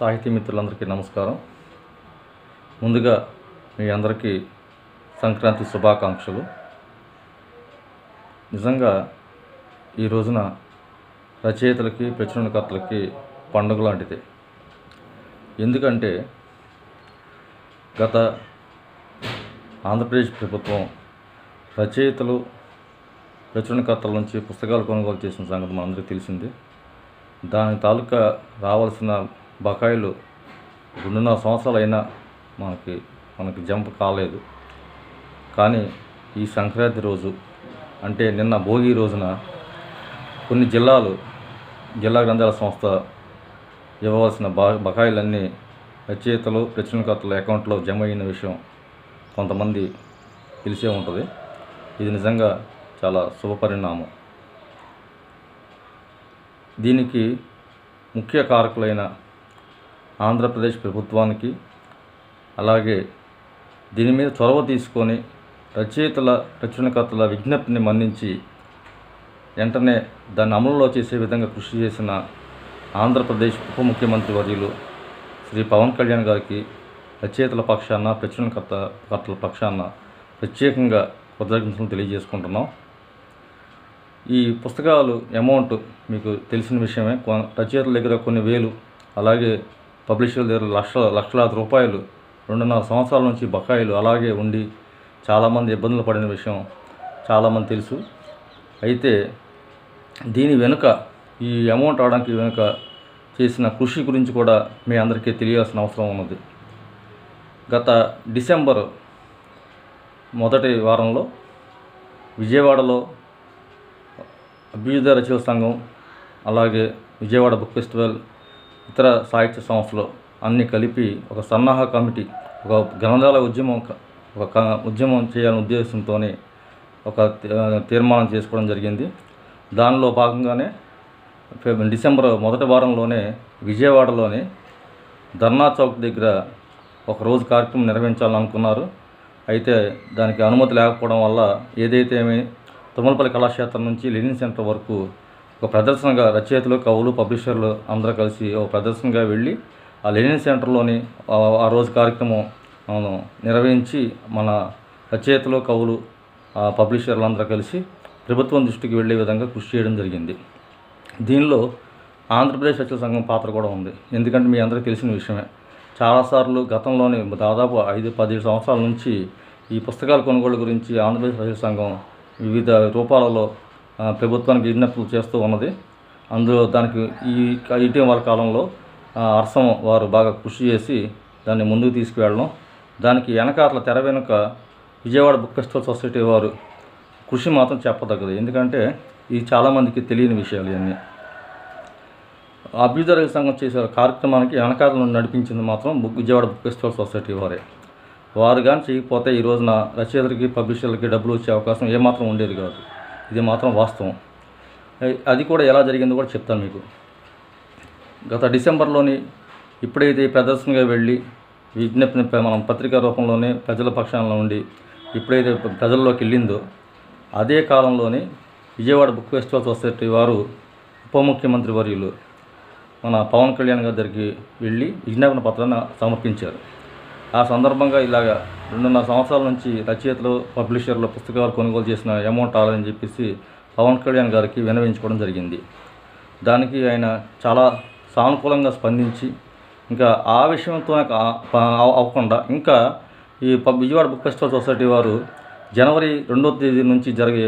సాహితీ మిత్రులందరికీ నమస్కారం. ముందుగా మీ అందరికీ సంక్రాంతి శుభాకాంక్షలు. నిజంగా ఈ రోజున రచయితలకి ప్రచురణకర్తలకి పండుగ లాంటిది. ఎందుకంటే గత ఆంధ్రప్రదేశ్ ప్రభుత్వం రచయితలు ప్రచురణకర్తల నుంచి పుస్తకాలు కొనుగోలు చేసిన సంగతి మనందరికీ తెలిసింది. దాని తాలూకా రావాల్సిన బకాయిలు రెండున్నర సంవత్సరాలు అయినా మనకి మనకి జంప్ కాలేదు. కానీ ఈ సంక్రాంతి రోజు అంటే నిన్న భోగి రోజున కొన్ని జిల్లాలు జిల్లా గ్రంథాల సంస్థ ఇవ్వవలసిన బా బకాయిలన్నీ రచయితలు ప్రచురణకర్తల అకౌంట్లో జమ అయిన విషయం కొంతమంది తెలిసే ఉంటుంది. ఇది నిజంగా చాలా శుభపరిణామం దీనికి ముఖ్య కారకులైన ఆంధ్రప్రదేశ్ ప్రభుత్వానికి అలాగే దీని మీద చొరవ తీసుకొని రచయితల రచనకర్తల విజ్ఞప్తిని మన్నించి వెంటనే దాన్ని అమలులో చేసే విధంగా కృషి చేసిన ఆంధ్రప్రదేశ్ ఉప ముఖ్యమంత్రి వర్యులు శ్రీ పవన్ కళ్యాణ్ గారికి రచయితల పక్షాన ప్రచురణకర్త కర్తల పక్షాన ప్రత్యేకంగా కృతజ్ఞతలు తెలియజేసుకుంటున్నాం. ఈ పుస్తకాలు అమౌంట్ మీకు తెలిసిన విషయమే. కొ- రచయితల దగ్గర కొన్ని వేలు అలాగే పబ్లిషర్ల దగ్గర లక్షల లక్షలాది రూపాయలు రెండున్నర సంవత్సరాల నుంచి బకాయిలు అలాగే ఉండి చాలామంది ఇబ్బందులు పడిన విషయం చాలామంది తెలుసు. అయితే దీని వెనుక ఈ అమౌంట్ రావడానికి వెనుక చేసిన కృషి గురించి కూడా మీ అందరికీ తెలియాల్సిన అవసరం ఉన్నది. గత డిసెంబర్ మొదటి వారంలో విజయవాడలో అభ్యుదయ రచయిత సంఘం అలాగే విజయవాడ బుక్ ఫెస్టివల్ ఇతర సాహిత్య సంస్థలు అన్నీ కలిపి ఒక సన్నాహ కమిటీ ఒక గ్రంథాల ఉద్యమం ఒక ఉద్యమం చేయాలనే ఉద్దేశంతో ఒక తీర్మానం చేసుకోవడం జరిగింది. దానిలో భాగంగానే డిసెంబర్ మొదటి వారంలోనే విజయవాడలోని ధర్నా చౌక్ దగ్గర ఒక రోజు కార్యక్రమం నిర్వహించాలనుకున్నారు అయితే దానికి అనుమతి లేకపోవడం వల్ల ఏదైతే ఏమి తుమ్మలపల్లి కళాక్షేత్రం నుంచి లెనిన్ సెంటర్ వరకు ఒక ప్రదర్శనగా రచయితలు కవులు పబ్లిషర్లు అందరూ కలిసి ఒక ప్రదర్శనగా వెళ్ళి ఆ లెనిన్ సెంటర్లోని ఆ- రోజు కార్యక్రమం మనం నిర్వహించి మన రచయితలు కవులు ఆ పబ్లిషర్లు అందరూ కలిసి ప్రభుత్వం దృష్టికి వెళ్ళే విధంగా కృషి చేయడం జరిగింది. దీనిలో ఆంధ్రప్రదేశ్ రచయితల సంఘం పాత్ర కూడా ఉంది. ఎందుకంటే మీ అందరికీ తెలిసిన విషయమే. చాలాసార్లు గతంలోని దాదాపు ఐదు పదిహేడు సంవత్సరాల నుంచి ఈ పుస్తకాల కొనుగోలు గురించి ఆంధ్రప్రదేశ్ రచయిత సంఘం వివిధ రూపాలలో ప్రభుత్వానికి విజ్ఞప్తులు చేస్తూ ఉన్నది. అందులో దానికి ఈ ఇటీవల కాలంలో అర్సం వారు బాగా కృషి చేసి దాన్ని ముందుకు తీసుకువెళ్ళడం. దానికి వెనకాతల తెర వెనుక విజయవాడ బుక్ ఫెస్టివల్ సొసైటీ వారు కృషి మాత్రం చెప్పదగ్గదు. ఎందుకంటే ఇది చాలామందికి తెలియని విషయాలు ఇవన్నీ. అభ్యుదయ సంఘం చేసే కార్యక్రమానికి వెనకాల నడిపించింది మాత్రం book Vijayawada book festival society వారే. వారు కానీ చేయకపోతే ఈ రోజున రచయితలకి పబ్లిషర్లకి డబ్బులు వచ్చే అవకాశం ఏమాత్రం ఉండేది కాదు. ఇది మాత్రం వాస్తవం. అది కూడా ఎలా జరిగిందో కూడా చెప్తాను మీకు. గత డిసెంబర్లోని ఇప్పుడైతే ప్రదర్శనగా వెళ్ళి విజ్ఞప్తిని మనం పత్రికా రూపంలోనే ప్రజల పక్షాన ఉండి ఇప్పుడైతే ప్రజల్లోకి వెళ్ళిందో అదే కాలంలోనే విజయవాడ బుక్ ఫెస్టివల్ సొసైటీ వారు ఉప ముఖ్యమంత్రి వర్యులు మన పవన్ కళ్యాణ్ గారి దగ్గరికి వెళ్ళి విజ్ఞాపన పత్రాన్ని సమర్పించారు. ఆ సందర్భంగా ఇలాగ రెండున్నర సంవత్సరాల నుంచి రచయితలు పబ్లిషర్లు పుస్తకాలు కొనుగోలు చేసిన అమౌంట్ రాలేదని చెప్పేసి పవన్ కళ్యాణ్ గారికి వినవించుకోవడం జరిగింది. దానికి ఆయన చాలా సానుకూలంగా స్పందించి ఇంకా ఆ విషయంతో అవ్వకుండా ఇంకా ఈ పబ్ విజయవాడ బుక్ ఫెస్టివల్ సొసైటీ వారు జనవరి రెండో తేదీ నుంచి జరిగే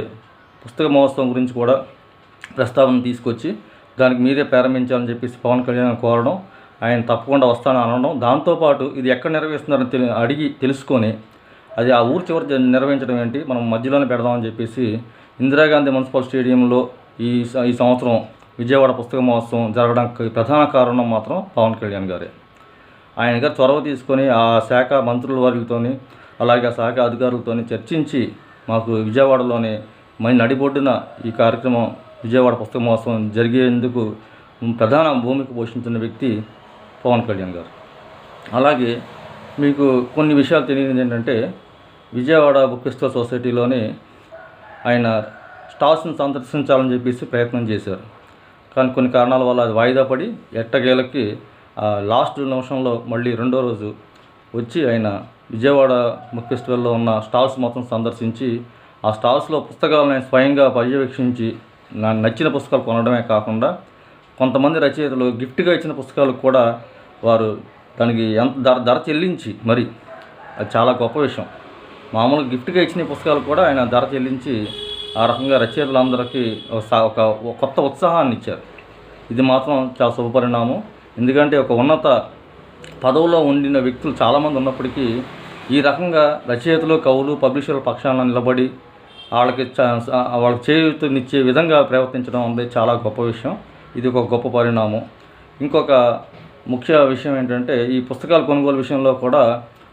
పుస్తక మహోత్సవం గురించి కూడా ప్రస్తావన తీసుకొచ్చి దానికి మీరే ప్రారంభించాలని చెప్పేసి పవన్ కళ్యాణ్ కోరడం ఆయన తప్పకుండా వస్తాను అనడం. దాంతోపాటు ఇది ఎక్కడ నిర్వహిస్తున్నారని తెలి అడిగి తెలుసుకొని అది ఆ ఊరు చివరి నిర్వహించడం ఏంటి? మనం మధ్యలోనే పెడదామని చెప్పేసి ఇందిరాగాంధీ మున్సిపల్ స్టేడియంలో ఈ ఈ సంవత్సరం విజయవాడ పుస్తక మహోత్సవం జరగడానికి ప్రధాన కారణం మాత్రం పవన్ కళ్యాణ్ గారే. ఆయన గారు చొరవ తీసుకొని ఆ శాఖ మంత్రుల వారితోని అలాగే ఆ శాఖ అధికారులతోని చర్చించి మాకు విజయవాడలోనే మరి నడిబొడ్డున ఈ కార్యక్రమం విజయవాడ పుస్తక మహోత్సవం జరిగేందుకు ప్రధాన భూమిక పోషించిన వ్యక్తి పవన్ కళ్యాణ్ గారు. అలాగే మీకు కొన్ని విషయాలు తెలియనిది ఏంటంటే విజయవాడ బుక్ సొసైటీలోని ఆయన స్టాల్స్ని సందర్శించాలని చెప్పేసి ప్రయత్నం చేశారు. కానీ కొన్ని కారణాల వల్ల అది వాయిదా పడి ఎట్టగేలకి ఆ లాస్ట్ నిమిషంలో మళ్ళీ రెండో రోజు వచ్చి ఆయన విజయవాడ బుక్ ఫెస్టివల్లో ఉన్న స్టాల్స్ మొత్తం సందర్శించి ఆ స్టాల్స్లో పుస్తకాలను స్వయంగా పర్యవేక్షించి నాకు నచ్చిన పుస్తకాలు కొనడమే కాకుండా కొంతమంది రచయితలు గిఫ్ట్గా ఇచ్చిన పుస్తకాలకు కూడా వారు దానికి ఎంత ధర ధర చెల్లించి మరి అది చాలా గొప్ప విషయం. మామూలుగా గిఫ్ట్గా ఇచ్చిన పుస్తకాలు కూడా ఆయన ధర చెల్లించి ఆ రకంగా రచయితలందరికీ ఒక ఒక కొత్త ఉత్సాహాన్ని ఇచ్చారు. ఇది మాత్రం చాలా శుభపరిణామం. ఎందుకంటే ఒక ఉన్నత పదవిలో ఉండిన వ్యక్తులు చాలామంది ఉన్నప్పటికీ ఈ రకంగా రచయితలు కవులు పబ్లిషర్ల పక్షాన నిలబడి వాళ్ళకి చ- వాళ్ళకి చేయూతనిచ్చే విధంగా ప్రవర్తించడం అనేది చాలా గొప్ప విషయం. ఇది ఒక గొప్ప పరిణామం. ఇంకొక ముఖ్య విషయం ఏంటంటే ఈ పుస్తకాల కొనుగోలు విషయంలో కూడా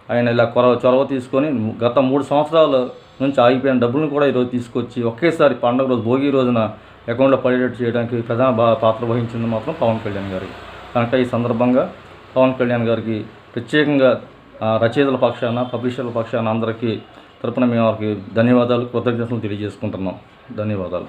ఆయన ఇలా కొరవ చొరవ తీసుకొని గత మూడు సంవత్సరాల నుంచి ఆగిపోయిన డబ్బులను కూడా ఈరోజు తీసుకొచ్చి ఒకేసారి పండుగ రోజు భోగి రోజున అకౌంట్లో పడేటట్టు చేయడానికి ప్రధాన బా- పాత్ర వహించింది మాత్రం పవన్ కళ్యాణ్ గారికి కనుక ఈ సందర్భంగా పవన్ కళ్యాణ్ గారికి ప్రత్యేకంగా రచయితల పక్షాన పబ్లిషర్ల పక్షాన అందరికీ తరపున మేము వారికి ధన్యవాదాలు కృతజ్ఞతలు తెలియజేసుకుంటున్నాం. ధన్యవాదాలు.